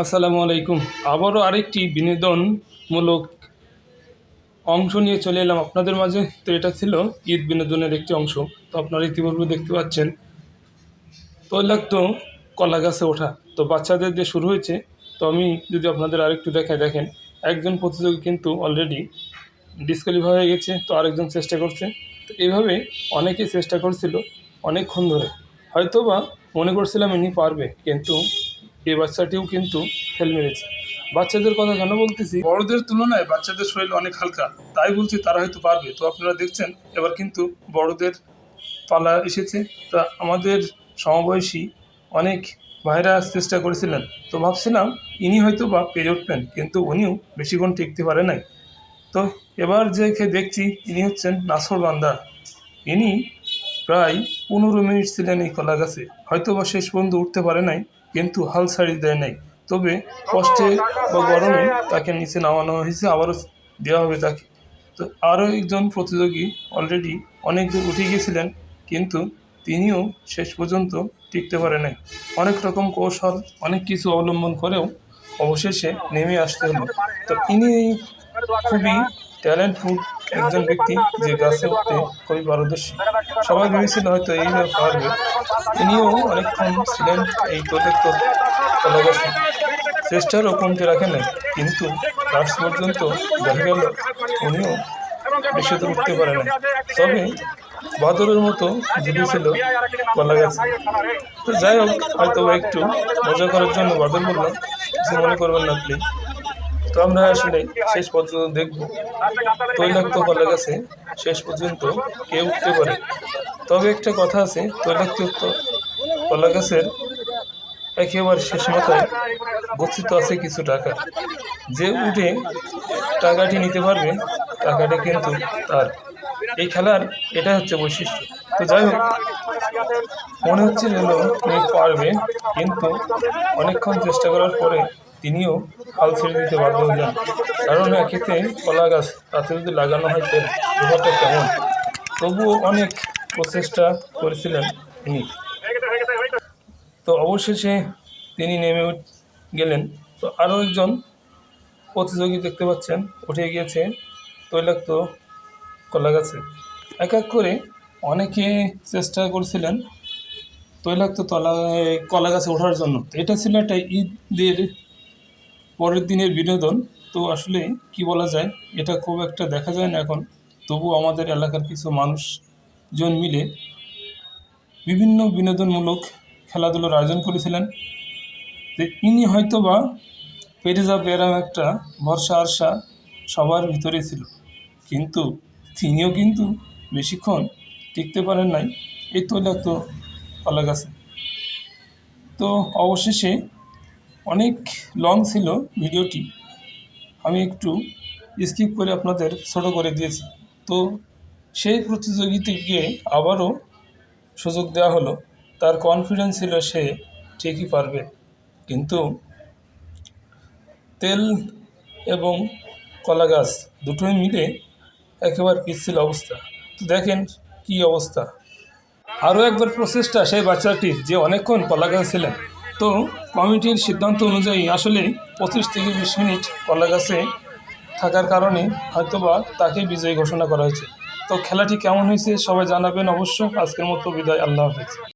আসসালামু আলাইকুম। আবারও আরেকটি বিনোদনমূলক অংশ নিয়ে চলে এলাম আপনাদের মাঝে। তো এটা ছিল ঈদ বিনোদনের একটি অংশ। তো আপনারা ইতিপূর্বে দেখতে পাচ্ছেন, তৈলাক্ত কলা গাছে ওঠা। তো বাচ্চাদের দিয়ে শুরু হয়েছে। তো আমি যদি আপনাদের আরেকটু দেখাই, দেখেন, একজন প্রতিযোগী কিন্তু অলরেডি ডিসকোয়ালিফাই হয়ে গেছে। তো আরেকজন চেষ্টা করছে। তো এইভাবে অনেকে চেষ্টা করছিল, অনেকক্ষণ ধরে। হয়তোবা মনে করছিলাম ইনি পারবে, কিন্তু এই বাচ্চাটিও কিন্তু ফেল মেরেছে। বাচ্চাদের কথা কেন বলতেছি? বড়দের তুলনায় বাচ্চাদের শরীর অনেক হালকা। তাই বলছি তারা হয়তো পারবে। তো আপনারা দেখছেন, এবার কিন্তু বড়দের পালা এসেছে। তা আমাদের সমবয়সী অনেক ভাইরা চেষ্টা করেছিলেন। তো ভাবছিলাম, ইনি হয়তো বা পেরে উঠবেন, কিন্তু উনিও বেশিক্ষণ টিকতে পারে নাই। তো এবার যে দেখছি, ইনি হচ্ছেন নাসর বান্দা। ইনি প্রায় পনেরো মিনিট ছিলেন এই কলা গাছে। হয়তো বা শেষ পর্যন্ত উঠতে পারে নাই। কিন্তু হাল ছাড়ি দেয় নাই। তবে কষ্টে বা গরমে তাকে নিচে নামানো হয়েছে, আবারও দেওয়া হবে তাকে। তো আরও একজন প্রতিযোগী অলরেডি অনেক দূর উঠে গিয়েছিলেন, কিন্তু তিনিও শেষ পর্যন্ত টিকতে পারে নাই। অনেক রকম কৌশল, অনেক কিছু অবলম্বন করেও অবশেষে নেমে আসতে হলো। তো ইনি খুবই ট্যালেন্টফুল একজন ব্যক্তি যে গাছে উঠতে খুবই পারদর্শী। সবাই ভেবেছিল হয়তো এইভাবে পারবে। তিনিও অনেকক্ষণ ছিলেন এই প্রত্যেক কলা গাছে চেষ্টারও কমতে রাখে নাই, কিন্তু লাস্ট পর্যন্ত দেখা গেল, উনিও বেশি দূর উঠতে পারে না তবে বাদরের মতো ঝুলেছিল কলা গাছে তো যাই হোক হয়তো একটু মজা করার জন্য বাদল বললাম কিছু মনে করবেন না প্লিজ তো আমরা আসলে শেষ পর্যন্ত দেখব। তৈলাক্ত কলা গাছে শেষ পর্যন্ত কে উঠতে পারে। তবে একটা কথা আছে তৈলাক্ত কলা গাছের একেবারে শেষ মাথায় গচ্ছিত আছে কিছু টাকা। যে উঠে টাকাটি নিতে পারবে টাকাটা কিন্তু তার। এই খেলার এটা হচ্ছে বৈশিষ্ট্য। তো যাই হোক মনে হচ্ছে যেন তিনি পারবে কিন্তু অনেকক্ষণ চেষ্টা করার পরে তিনিও হাল ছেড়ে দিতে বাধ্য হলেন। কারণ একেতে কলা গাছ, তাতে যদি লাগানো হয় তেল ব্যাপারটা কেমন? তবুও অনেক প্রচেষ্টা করেছিলেন তিনি। তো অবশেষে তিনি নেমে গেলেন। তো আরও একজন প্রতিযোগী দেখতে পাচ্ছেন, উঠে গিয়েছে তৈলাক্ত কলা গাছে। এক এক করে অনেকে চেষ্টা করছিলেন তৈলাক্ত তলা কলা গাছে ওঠার জন্য। এটা ছিল একটা ঈদের পরের দিনের বিনোদন, তো আসলে কি বলা যায়, এটা খুব একটা দেখা যায় না এখন। তবু আমাদের এলাকার কিছু মানুষজন মিলে বিভিন্ন বিনোদনমূলক খেলাধুলোর আয়োজন করেছিলেন। তো ইনি হয়তো বা এরম একটা ভরসা আরসা সবার ভিতরে ছিল। কিন্তু তিনিও কিন্তু বেশিক্ষণ টিকতে পারেন নাই, এই তৈলাক্ত কলা গাছে। তো অবশেষে অনেক লং ছিল ভিডিওটি। আমি একটু স্কিপ করে আপনাদের ছোট করে দিয়েছি। তো সেই প্রতিযোগিতাকে আবারও সুযোগ দেওয়া হলো। তার কনফিডেন্স ছিল সে ঠিকই পারবে। কিন্তু তেল এবং কলা গাছ দুটোই মিলে একেবারে পিচ্ছিল অবস্থা। তো দেখেন কি অবস্থা। আরও একবার প্রচেষ্টা সেই বাচ্চাটির যে অনেকক্ষণ কলা গাছ ছিলেন। তো কমিটির সিদ্ধান্ত অনুযায়ী আসলে পঁচিশ থেকে বিশ মিনিট কলা গাছে থাকার কারণে হয়তোবা তাকে বিজয়ী ঘোষণা করা হয়েছে। তো খেলাটি কেমন হয়েছে সবাই জানাবেন অবশ্য। আজকের মতো বিদায়। আল্লাহ হাফিজ।